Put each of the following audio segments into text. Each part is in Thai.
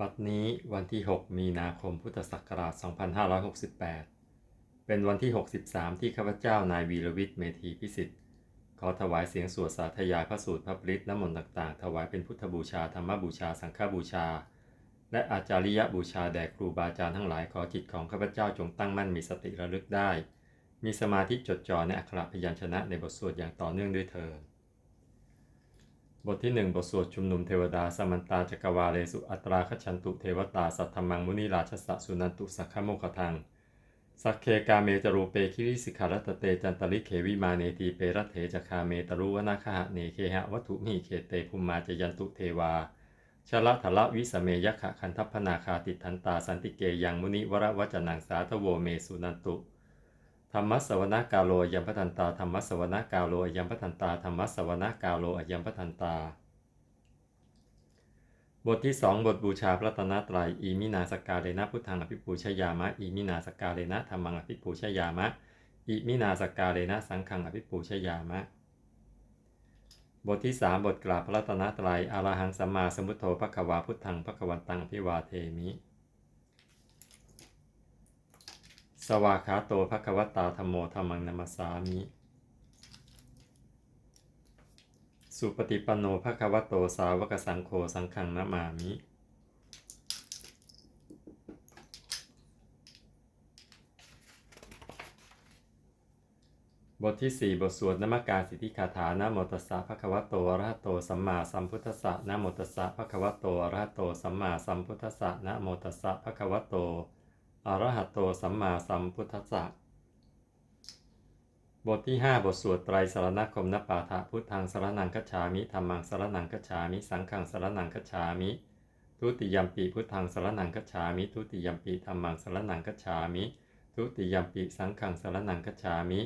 บัดนี้วันที่ 6 มีนาคมพุทธศักราช 2568 เป็นวันที่ 63 ที่ข้าพเจ้านายวีรวิทย์เมธีพิสิทธิ์ ขอถวายเสียงสวดสาธยายพระสูตรพระปริตน้ำมนต์ต่างๆ ถวายเป็นพุทธบูชา ธรรมบูชา สังฆบูชา และอาจาริยบูชาแด่ครูบาอาจารย์ทั้งหลายขอจิตของข้าพเจ้าจงตั้งมั่นมีสติระลึกได้ มีสมาธิจดจ่อในอักขระพยัญชนะในบทสวดอย่างต่อเนื่องด้วยเถิด บทที่หนึ่งบทสวดชุมนุมเทวดาสมันตาจักวาเลสุอัตราคชันตุเทวตาสัทธมังมุนิราชสะสุนันตุสักขโมคทังสักเคกาเมจรูเปคิริสิกขารัตเตจันตลิเขวิมาเนตีเปรัตเถจคาเมตรุวนาคหะเนเคหะวัตถุมิเขเตภุมมาจยันตุเทวาชละทละวิสเมยขะคันทัพพนาคาติทันตาสันติเกยังมุนิวรวจนังสาทโวเมสุนันตุ ธรรมสวนากาโลยัมพทันตาธรรมสวนากาโลยัมพทันตาธรรมสวนากาโลยัมพทันตา บทที่สองบทบูชาพระตนะตรัยอีมินาสกกาเลนะพุทธังอภิปูชยามะอีมินาสกกาเลนะธรรมังอภิปูชยามะอีมินาสกกาเลนะสังฆังอภิปูชยามะ บทที่สามบทกราบพระตนะตรัยอารหังสัมมาสมุทโธพระควาพุทธังพระควันตังพิวาเทมิ สวากขาโตภควตาธรรมโมธรรมังนัมสสามิ สุปฏิปันโนภควโตสาวกสังโฆสังฆังนามามิ บทที่ 4 บทสวดนมการสิทธิคาถานะโมตัสสะภะคะวะโตอะระหะโตสัมมาสัมพุทธัสสะนะโมตัสสะภะคะวะโตอะระหะโตสัมมาสัมพุทธัสสะนะโมตัสสะภะคะวะโต อระหะโตสัมมาสัมพุทธัสสะบทที่ 5 บทสวดไตรสารณคมนปาฐะพุทธังสารนังคัจฉามิธรรมังสารนังคัจฉามิ สังฆังสารนังคัจฉามิทุติยมปีพุทธังสารนังคัจฉามิทุติยมปีธรรมังสารนังคัจฉามิทุติยมปีสังฆังสารนังคัจฉามิ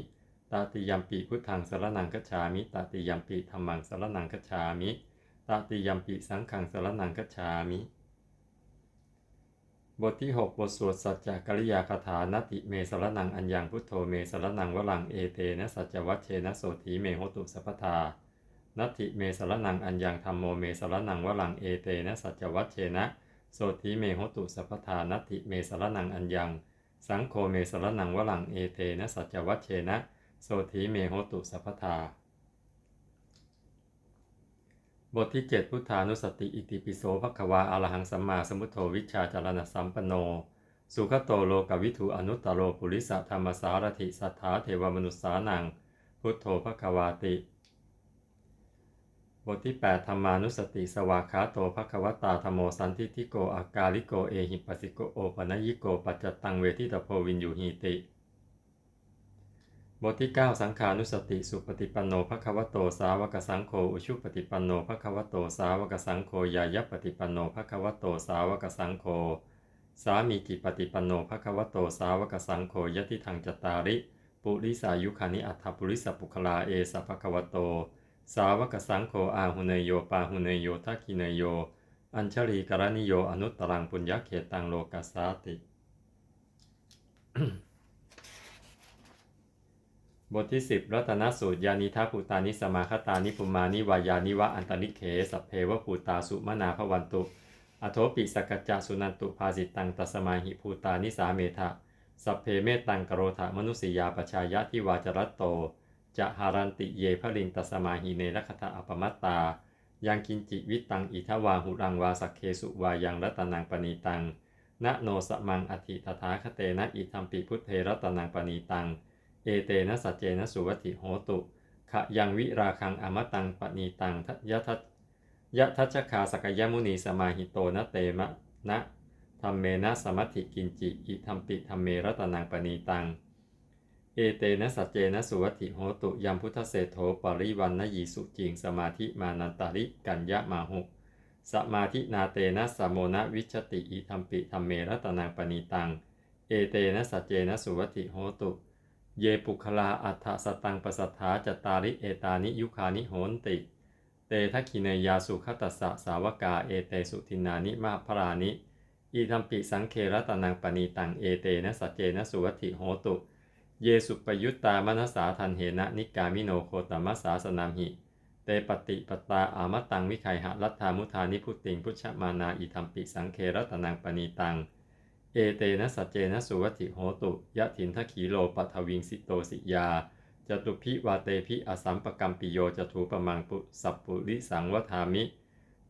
ตติยมปีพุทธังสารนังคัจฉามิตติยมปีธรรมังสารนังคัจฉามิตติยมปีสังฆังสารนังคัจฉามิ บทที่ 6 บทสวดสัจจกริยาคาถานติเมสรนังอัญญังพุทโธเมสรนังวลังเอเตนะสัจวัชเชนะโสถีเมโหตุสัพพทานัติเมสรนังอัญญังธรรมโมเมสรนังวลังเอเตนะสัจวัชเชนะโสถีเมโหตุสัพพทานัติเมสรนังอัญญัง สังโฆเมสรนังวลังเอเตนะสัจจวัชเชนะโสถีเมโหตุสัพพทา บทที่ 7 พุทธานุสติอิติปิโสภควาอรหังสัมมาสมุทโธวิชาจารณสัมปโน สุขโตโลกวิถูอนุตตโรปุริสธรรมสารถิสัทธาเทวมนุษสานัง พุทโธภควาติ บทที่ 8 ธรรมานุสติสวากขาโตภควตาธโมสันทิทิโกอากาลิโกเอหิปัสสิโกโอปนยิโกปัจจตังเวทิตโพวินยูหีติ บทที่ 9 สังขานุสติสุปฏิปันโนภควโตสาวกสังโฆอุชุปฏิปันโนภควโตสาวกสังโฆยายปฏิปันโนภควโตสาวกสังโฆสามีกิปฏิปันโนภควโตสาวกสังโฆยติทังจตาริ ปุริสายุคานิอัฏฐปุริสปุคลาเอสะภควโต สาวกสังโฆอาหุเนโยปาหุเนโยทักขิเนโย อัญชลีกรณิโยอนุตตรังปุญญเขตังโลกัสสาติ บทที่ 10 รัตนสูตร ยานิทัภูตานิสมาคตานิปุมานิวายานิวะอันตริเขสัพเพวภูตาสุมนาภวันตุ อโทปิสกจจสุนันตุภาสิตังตัสมาหิภูตานิสาเมทะสัพเพเมตังกโรธามนุสยาปชายะทิวาจรัตโต จะหารันติเยพลินตัสมาหิเนรคตะอปมัตตา ยังกินจิวิตังอิทวาหุรังวาสักเคสุวายังรัตนังปณีตังนะโนสมังอธิตถาคเตนะอิทัมปิพุทเทรัตนังปณีตัง เอเตนะสัจเจนะสุวัติโหตุขยังวิราคังอมตังปณีตังทัยะทัยะทัชคาสกยมุนีสมาหิโตนะเตมะนะธรรมเมนะสมัติกินจิอิทัมปิธรรมเมรตนังปณีตัง เอเตนะสัจเจนะสุวัติโหตุยัมพุทธเศธโธปริวันนยีสุจิงสมาธิมานันตาริกัญญะมาหุสมาธินาเตนะสมโมนะวิชติอิทัมปิธรรมเมรตนังปณีตัง เอเตนะสัจเจนะสุวัติโหตุ เยปุคลาอัฏฐสตังปสัทธาจตาริเอตานิยุคานิโหนติ เตทักขิเนยาสุขตัสสะสาวกาเอเตสุทินานิมาพรานิ อีทัมปิสังเครตนังปณีตังเอเตนะสัจเจนะสุวัติโหตุ เยสุปยุตตามนัสสาทันเหนะนิกามิโนโคตมัสสาสนามหิ เตปฏิปตาอามตังวิไคหะรัตธามุธานิพุติงพุชฌมานาอิธรรมปิสังเครัตนังปณีตัง เอเตนะสัจเจนะสุวัติโหตุ ยะถินทขีโลปัทวิงสิโตสิยาจตุพิวาเตพิอสัมปกัมปิโยจถูปมังปุสัพปุริสังวทามิ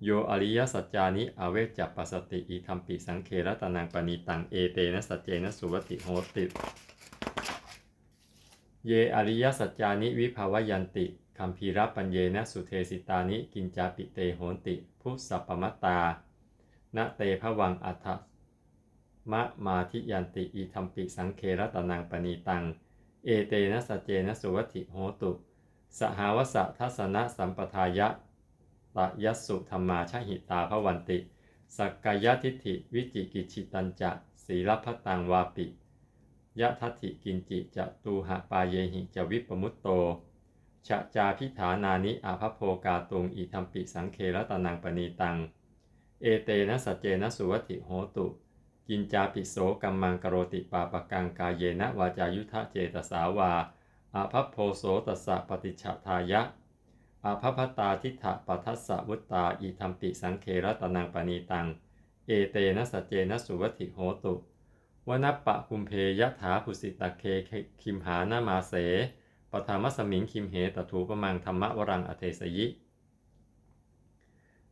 โยอริยสัจจานิอเวจัปปสติอิธรรมปิสังเครตนังปณีตังเอเตนะสัจเจนะสุวัติโหติเยอริยสัจจานิวิภาวยันติคัมภีรปัญเยนะสุเทสิตานิกินจาปิเตโหนติ พุสัพปมัตตานะเตภวังอัฏฐ มะมาทิยันติอิธรรมปิสังเครตนังปณีตัง เอเตนะสเจนะสุวัติโหตุ สหาวสะทัสนะสัมปทายะตะยัสุธรรมาชหิตาภวันติ สักกายทิฏฐิวิจิกิจิตัญจะศีลพตังวาปิยะทัติกินจิจะตูหะปาเยหิจะวิปมุตโตชะจาพิฐานานิอาภโภกาตุงอิธรรมปิสังเครตนังปณีตัง เอเตนะสเจนะสุวัติโหตุ กินจาปิโสกัมมังกโรติปาปกังกายเยนะวาจายุทธเจตสาวาอาภัพโพโสตสสะปฏิฉทายะอาภัพตาทิฏฐปัทัสสะวุตตาอิธรรมปิสังเครตนังปณีตัง เอเตนะสเจนะสุวัติโหตุวนัปปะคุมเพยะถาภุสิตะเคคิมหานามาเสปทามสมิงคิมเหตถูปมังธรรมวรังอเทสยิ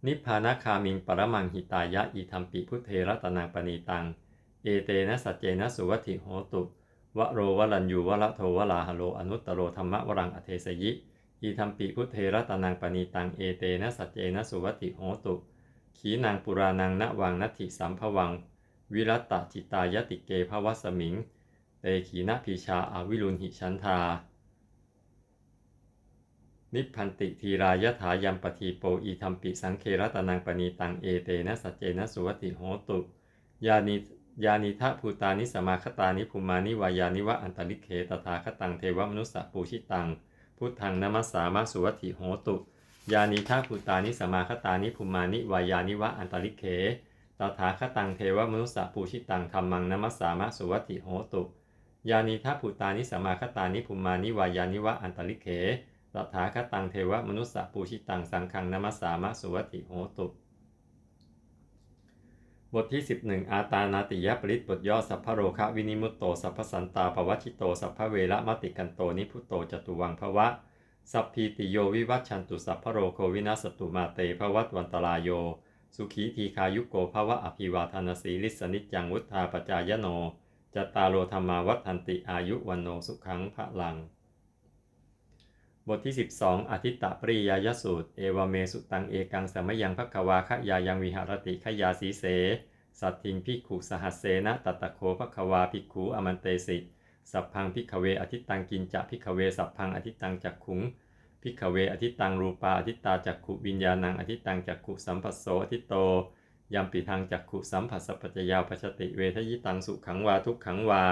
นิพพานคามิงปรมังหิตายะอิธรรมปิพุทเทระตนังปณีตัง เอเตนะสัจเจนะสุวัติโหตุวโรวรัญยูวระโทวลาหโลอนุตตโรธรรมวรังอเทสยิอิธรรมปิพุทเทระตนังปณีตังเอเตนะสัจเจนะสุวัติโหตุขีนางปุรานังณวังนัตถิสัมภวัง วิรัตตจิตายติเกภวสมิงเตขีนะพีชาอาวิรุณหิชันธา นิพพันติทีรายถายัมปทีโปอีธรรมปิสังเครตนังปณีตังเอเตนะสัจเจนะสุวติโหตุ ยานิยานิทะภูตานิสมาคตานิภูมานิวายานิวะอันตริเคตถาคตังเทวมนุสสะปูชิตัง พุทธังนมัสสามาสุวติโหตุ ยานิทะภูตานิสมาคตานิภูมานิวายานิวะอันตริเคตถาคตังเทวมนุสสะปูชิตังธรรมังนมัสสามะสุวติโหตุ ยานิทัพพุตานิสมาคตานิภูมานิวายานิวะอันตริเค ตถาคตังเทวมนุสสะปูชิตังสังฆังนมัสสามะสุวัติโหตุ บทที่ 11 อาตานาติยปริตบทย่อสัพพโรคะวินิมุตโต สัพพสันตาปวัชิโต สัพพเวระมติกันโต นิพุโตจตุวังภวะ สัพพีติโยวิวัชชันตุสัพพโรโควินาสตุมาเตภวัตวันตรายโย สุขีทีคายุโกภวะอภิวาทานสีลิสนิจังวุธาปจายโนจตารโลธรรมาวัฏันติอายุวันโนสุขังพระลัง บทที่ 12อาทิตตปริยายสูตร เอวเมสุตังเอกังสมยังภควาขยายังวิหารติขยาสีเส สัตทิงพิกขุสหัสเสนะตัตตะโคภควาภิกขุอมันเตสิ สัพพังพิกเวอทิตตังกินจะพิกเวสัพพังอทิตตังจักขุงพิกเวอทิตตังรูปาอทิตตาจักขุวิญญาณังอทิตตังจักขุสัมปัสโสอทิตโตยัมปิทางจักขุสัมผัสสะปัจจยาปชติเวทยิตังสุขังวาทุกขังวา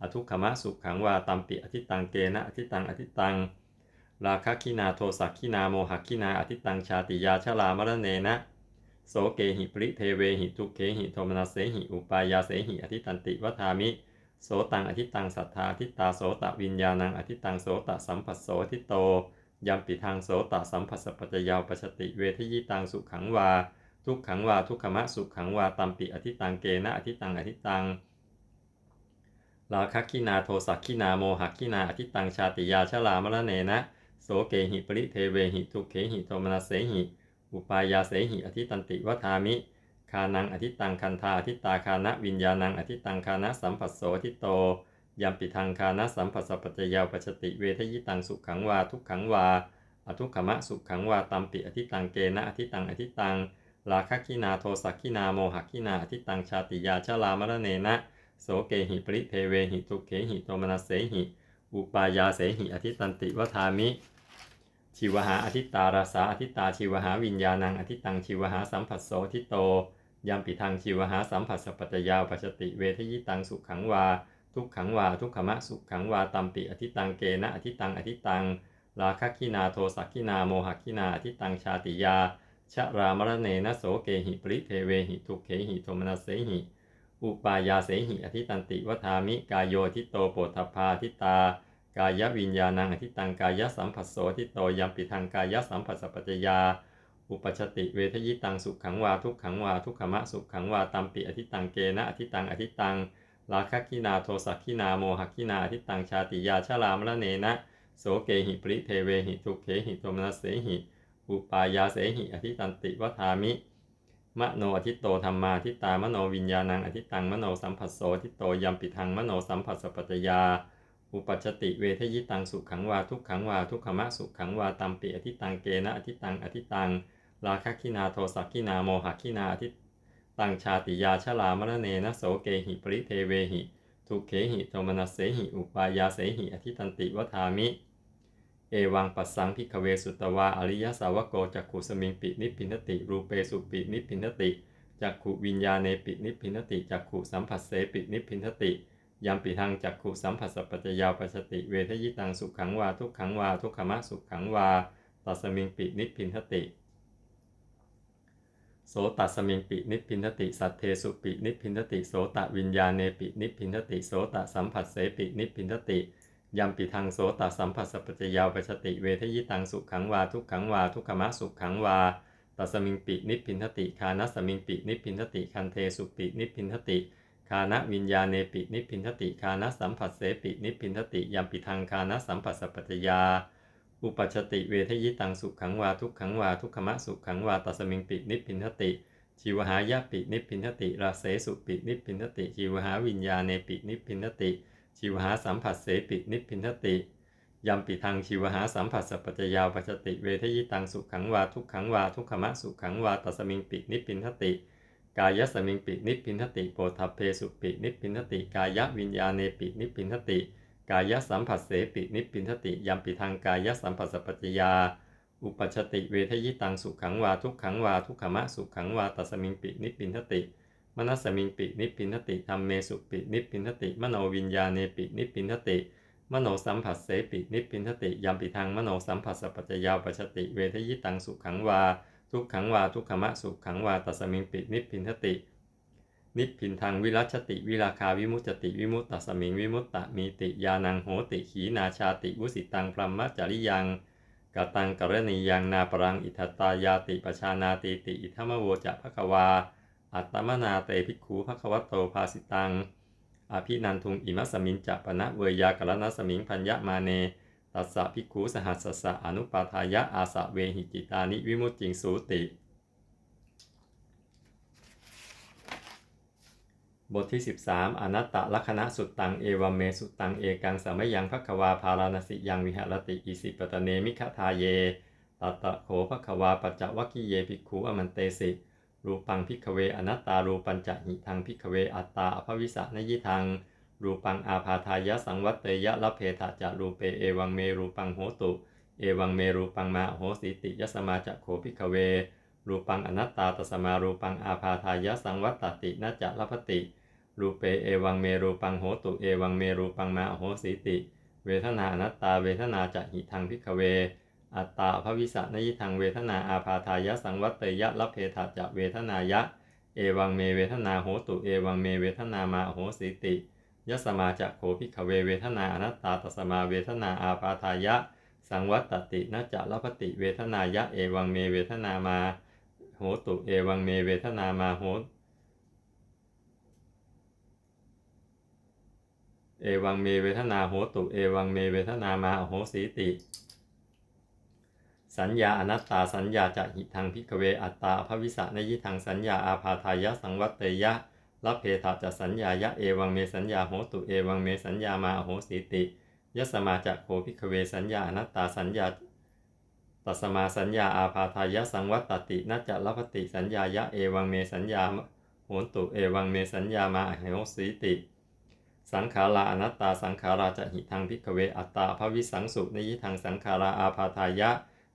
อทุกขมะสุขังวาตัมปิอทิตังเกนะอทิตังอทิตัง ราคะคินาโทสักคินาโมหคินาอทิตังชาติยาชลามรณเนนะโสเกหิปริเทเวหิทุเขหิโทมนัสเสหิอุปายาเสหิอทิตันติวัฏามิโสตังอทิตังสัทธาอทิตาโสตวิญญาณังอทิตังโสตสัมผัสโสทิโตยัมปิทางโสตสัมผัสปัจจยาวปชติเวทยิตังสุขังวา ทุกขังวาทุกขมะสุขังวาตัมปิอทิตังเกนะอทิตังอทิตังราคะคินาโทสักคินาโมหคินาอทิตังชาติยาชลามรณเนนะ โสเกหิปริเทเวหิทุเขหิโทมนัสเสหิ อุปายาเสหิอธิตันติวัฏามิ คานังอธิตังคันธาอธิตาคานะวิญญาณังอธิตังคานะสัมผัสโสอธิโตยัมปิทางคานะสัมผัสสะปัจจยาวปชติเวทยิตังสุขังวาทุกขังวาอทุกขมะสุขังวาตัมปิอธิตังเกนะอธิตังอธิตังราคะคินาโทสักคินาโมหคินาอธิตังชาติยาชลามรเนนะโสเกหิปริเทเวหิทุเขหิโทมนัสเสหิ อุปายาเสหิอธิตันติวัฏามิชีวหาอธิตาราสาอธิตาชีวหาวิญญาณังอธิตังชีวหาสัมผัสโสทิโตยัมปิทางชีวหาสัมผัสสปัจจยาวปัจจติเวทยิตังสุขังวา ทุกขังวา ทุกขมะสุขังวาตัมปิอธิตังเกนะอธิตังอธิตังราคะคินาโทสักคินาโมหคินาอธิตังชาติยาชะรามรเนนะโสเกหิปริเทเวหิทุกเขหิโทมนัสเสหิ อุปายาเสหิอธิตันติวัฏามิกายโยทิโตโปฏฐพาทิตากายวิญญาณังอธิตังกายสัมผัสโสทิโตยัมปิทังกายสัมผัสสปปจจยา อุปชติเวทยิตังสุขขังวาทุกขังวาทุกขมะสุขขังวาตัมปิอธิตังเกนะอธิตังอธิตังราคกินาโทสักกินาโมหกินาอธิตังชาติยาชรามระเนนะโสเกหิปริเทเวหิทุเขหิโทมนัสเสหิ อุปายาเสหิอธิตันติวัฏามิ มโนอธิโตธรรมาทิตามโนวิญญาณังอธิตังมโนสัมผัสโสทิโตยัมปิทังมโนสัมผัสสปัจจยา อุปัชติเวทยิตังสุขังวาทุกขังวาทุกขมะสุขังวาตัมปิอธิตังเกนะอธิตังอธิตังราคะคินาโทสักคินาโมหคินาอธิตังชาติยาชลามรเนนะโสเกหิปริเทเวหิทุกเขหิโทมนัสเสหิอุปายาเสหิอธิตันติวัฏามิ เอวังปัสสังพิกเวสุตวาอริยสาวโกจักขุสมิงปินิพพินติ รูเปสุปินิพพินติจักขุวิญญาเนปินิพพินติจักขุสัมผัสเสปินิพพินติยัมปิทังจักขุสัมผัสสปปัจจยาวปัสติเวทยิตังสุขังวาทุกขังวาทุกขมะสุขังวาตัสมิงปินิพพินติ โสตัสมิงปินิพพินติ สัทเทสุปินิพพินติ โสตวิญญาเนปินิพพินติ โสตสัมผัสเสปินิพพินติ ยัมปิทังโสตสัมผัสสปัจจยาปชติเวทยิตังสุขังวาทุกขังวาทุกขมะสุขังวาตัสมิงปินิพพินทติคานัสมิงปินิพพินทติคันเทสุปินิพพินทติคานะวิญญาเนปินิพพินทติคานัสัมผัสเสปินิพพินทติยัมปิทังคานัสัมผัสสปัจจยา อุปัชติเวทยิตังสุขังวาทุกขังวาทุกขมะสุขังวาตัสมิงปินิพพินทติชีวหายะปินิพพินทติราเสสุปินิพพินทติชีวหาวิญญาเนปินิพพินทติ ชีวหาสัมผัสเสปินิพพินทติยัมปิทังชีวหาสัมผัสสปปัจจยาปัจจติเวทยิตังสุขังวาทุกขังวาทุกขมะสุขังวาตัสมิงปินิพพินทติ กายสมิงปินิพพินทติโปทัพเพสุปินิพพินทติ กายวิญญาเนปินิพพินทติ กายสัมผัสเสปินิพพินทติยัมปิทังกายสัมผัสสปปัจจยา อุปชชติเวทยิตังสุขังวาทุกขังวาทุกขมะสุขังวาตัสมิงปินิพพินทติ มนัสมิงปินิพินทติธรรมเมสุปินิพินทติ มโนวิญญาเนปินิพินทติ มโนสัมผัสเสปินิพินทติยัมปิทังมโนสัมผัสสปัจจยาปชติ เวทยิตังสุขังวา ทุกขังวาทุกขมะสุขังวาตัสมิงปินิพินทติ นิพพินทางวิรัชติวิราคาวิมุจติวิมุตตสมิงวิมุตตะมีติยานังโหติขีนาชาติวุสิตังพรหมจริยังกตังกรณียังนาปรังอิทัตตายาติปชานาติติอิทัมโวจะภควา อัตมนาเตภิกขูภควตโตภาสิตังอภินันทุงอิมัสมินจะปนะเวยากรณสมิงพัญญามาเนตัสสะภิกขูสหัสสะอนุปาทายะอาสะเวหิจิตานิวิมุตติงสูติ บทที่ 13 อนัตตลักษณะสุดตังเอวเมสุตังเอกังสมัยยังภควาพาราณสิยังวิหรติอิสิปตเนมิขทาเยตัตตะโขภควาปัจจวัคคีเยภิกขูอมันเตสิ รูปังพิกเวอนัตตารูปัญจหิทังพิกเวอัตตาอภวิสะนยิทัง รูปังอาพาทายะสังวัตเตยะละเพทะจะรูเปเอวังเมรูปังโหตุ เอวังเมรูปังมาโหสิติยสมาจะโขพิกเว รูปังอนัตตาตสมารูปังอาพาทายะสังวัตตตินจะละพติ รูเปเอวังเมรูปังโหตุ เอวังเมรูปังมาโหสิติ เวทนาอนัตตาเวทนาจะหิทังพิกเว อัตตาภวิสะนยิทังเวทนาอาพาทายะสังวัตเตยะละเพทะจะเวทนายะ เอวังเมเวทนาโหตุเอวังเมเวทนามาโหสิติยสมาจะโขพิกเวเวทนาอนัตตาตสมาเวทนาอาพาทายะ สังวัตตินจะละพติเวทนายะเอวังเมเวทนามาโหตุเอวังเมเวทนามาโหเอวังเมเวทนาโหตุเอวังเมเวทนามาโหสีติ สัญญาอนัตตาสัญญาจะหิทังพิกเวอัตตาภวิสะนยิทังสัญญาอาพาทายะสังวัตเตยะละเพทาจะสัญญายะเอวังเมสัญญาโหตุเอวังเมสัญญามาโหสีติยสมาจะโคพิกเวสัญญาอนัตตาสัญญาตัสมาสัญญาอาพาทายะสังวัตตินัจจะละพติสัญญายะเอวังเมสัญญาโหตุเอวังเมสัญญามาโหสีติสังขาราอนัตตาสังขาราจะหิทังพิกเวอัตตาภวิสังสุนยิทังสังขาราอาพาทายะ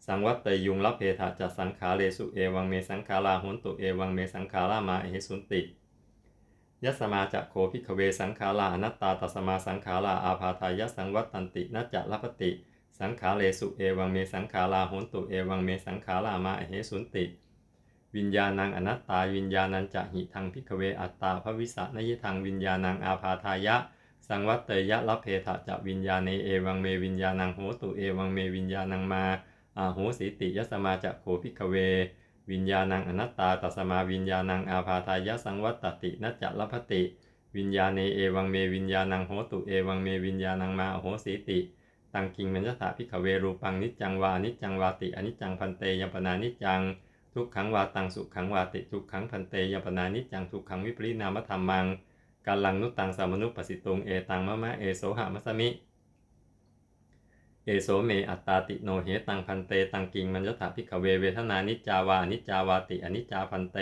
สังวัตเตยุงละเพทะจะสังขาเรสุเอวังเมสังขาราหุนตุเอวังเมสังขารามาเอสุนติยัสมาจะโคพิกเวสังขาราอนัตตาตัสมาสังขาราอาพาทายสังวัตตันตินัจจะละพติ สังขาเรสุเอวังเมสังขาราหุนตุเอวังเมสังขารามาเอสุนติ วิญญาณังอนัตตาวิญญาณังจะหิทังพิกเวอัตตาภวิสะนยิทังวิญญาณังอาพาทายะสังวัตเตยะละเพทะจะวิญญาเนเอวังเมวิญญาณังโหตุเอวังเมวิญญาณังมา อาโหสิติยสมาจะโคพิกเว วิญญาณังอนัตตาตัสมาวิญญาณังอาภาทายะสังวัตตินัจจลพติ วิญญาเนเอวังเมวิญญาณังโหตุเอวังเมวิญญาณังมาโหสิติตังกิงมัญญถาพิกเวรูปังนิจจังวานิจจังวาติอนิจจังพันเตยปนานิจจังทุกขังวาตังสุขังวาติทุกขังพันเตยปนานิจจังทุกขังวิปริณามธรรมังกาลังนุตตังสามนุปสิตุงเอตังมะมะเอโสหะมัสมิ เอโสเมอัตตาติโนเหตังพันเตตังกิงมัญญถาพิกเวเวทนานิจาวานิจาวาติอนิจจาพันเต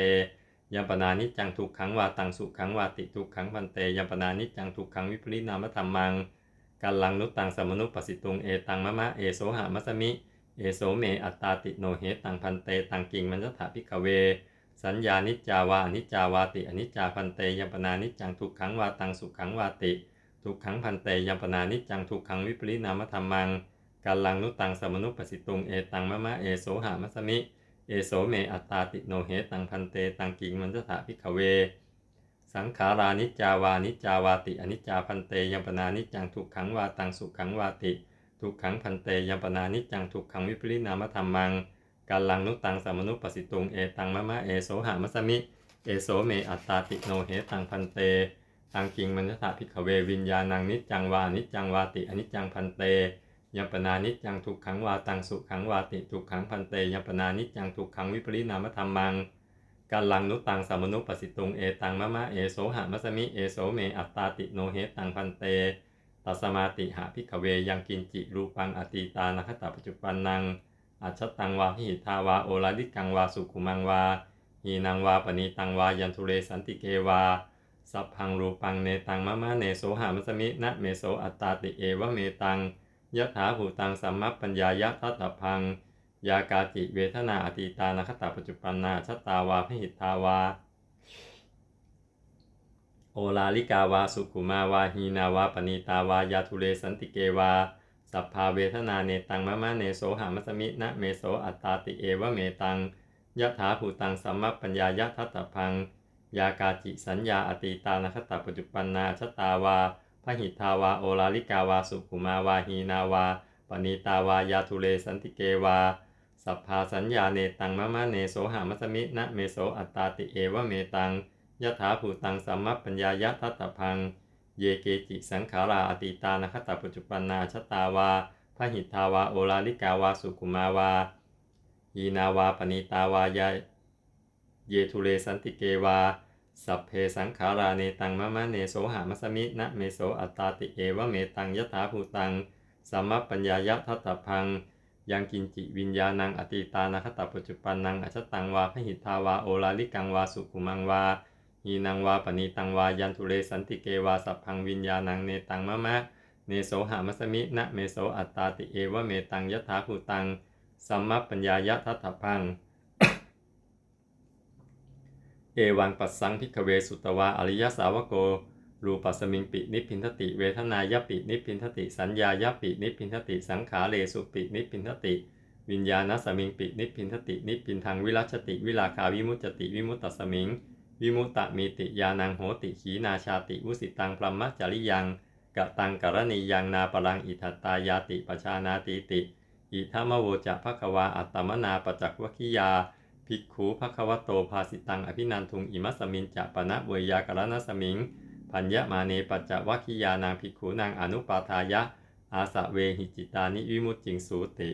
ยัมปนานิจังทุกขังวาตังสุขังวาติทุกขังพันเตยัมปนานิจังทุกขังวิปริณามธรรมังกาลังนุตตังสมนุปสิตุงเอตังมะมะเอโสหะมัสมิเอโสเมอัตตาติโนเหตังพันเตตังกิงมัญญถาพิกเว สัญญานิจาวาอนิจาวาติอนิจจาพันเตยัมปนานิจังทุกขังวาตังสุขังวาติ ทุกขังพันเตยัมปนานิจจังทุกขังวิปริณามธรรมัง กาลังนุตังสมนุปสิตุงเอตังมะมะเอโสหามัสมิ เอโสเมอัตตาติโนเหตังพันเตตังกิงมัญจถาพิกเว สังขารานิจาวานิจาวาติอนิจจาพันเตยัมปนานิจังทุกขังวาตังสุขังวาติทุกขังพันเตยัมปนานิจังทุกขังวิปริณามธรรมังกาลังนุตังสมนุปสิตุงเอตังมะมะเอโสหามัสมิ เอโสเมอัตตาติโนเหตังพันเตตังกิงมัญญถาพิกเววิญญาณังนิจจังวานิจจังวาติอนิจจังพันเต ยมปนานิจจังทุกขังวาตังสุขังวาติทุกขังพันเตยมปนานิจจังทุกขังวิปริณามธรรมังกาลังนุตตังสามนุปสิตุงเอตังมะมะเอโสหะมัสมิเอโสเมอัตตาติโนเหตังพันเตตัสมาติหาพิกเวยังกินจิรูปังอตีตานัคตาปัจจุปันนังอัจฉตังวาพิหิทาวาโอลาดิกังวาสุขุมังวาหีนังวาปณีตังวายันทุเรสันติเกวาสัพพังรูปังเนตังมะมะเนโสหามัสมินะเมโสอัตตาติเอวะเมตัง ยะถาหูตังสัมมัปปัญญายะทัตตพัง ยากาจิเวทนาอตีตานคตาปัจจุปันนาชตาวาพหิทาวา โอลาลิกาวาสุขุมาวาหีนาวาปณีตาวายาทุเรสันติเกวาสัพพาเวทนาเนตังมะมะเนโสหามัสมินะเมโสอัตตาติเอวะเมตังยะถาหูตังสัมมัปปัญญายะทัตตพัง ยากาจิสัญญาอตีตานคตาปัจจุปันนาชตาวา พหิทาวาโอลาลิกาวาสุขุมาวาหีนาวาปณีตาวายาทุเรสันติเกวา สัพพาสัญญาเนตังมะมะเนโสหามัสมินะเมโสอัตตาติเอวะเมตังยะถาภูตังสัมมัปปัญญายะทัตตพัง เยเกจิสังขาราอตีตานคตาปัจจุปันนาชตาวาพหิทาวาโอลาลิกาวาสุขุมาวาหีนาวาปณีตาวายาเยทุเรสันติเกวา สัพเพสังขาราเนตังมะมะเนโสหามัสมินะเมโสอัตตาติเอวะเมตังยะถาภูตังสัมมปัญญายะทัตตพัง ยังกินจิวิญญาณังอติตานาคตปัจจุปันนังอชตังวาพหิทาวาโอลาลิกังวาสุขุมังวาหีนังวาปณีตังวายันทุเรสันติเกวาสัพพังวิญญาณังเนตังมะมะเนโสหามัสมินะเมโสอัตตาติเอวะเมตังยะถาภูตังสัมมปัญญายะทัตตพัง เอวังปัสสังพิกเวสุตวาอริยสาวโก รูปัสมิงปินิพินทติ เวทนายปินิพินทติ สัญญายปินิพินทติ สังขาเลสุปินิพินทติ วิญญาณสมิงปินิพินทติ นิพินทางวิรัชติ วิลาคาวิมุตจติ วิมุตตสมิง วิมุตตมีติยานังโหติขีนาชาติวุสิตังพรหมจริยังกะตังกรณียังนาปรังอิทัตตายาติปชานาติติ อิทัมโวจะภควาอัตตมนาปจักวคิยา ภิกขุภควโตภาสิตังอภินันทุงอิมัสมินจะปนะเวยากรณสมิงพัญญมาเนปัจจวัคคียานางภิกขูนางอนุปาทายะ อาสะเวหิจิตานิวิมุตจิงสูติ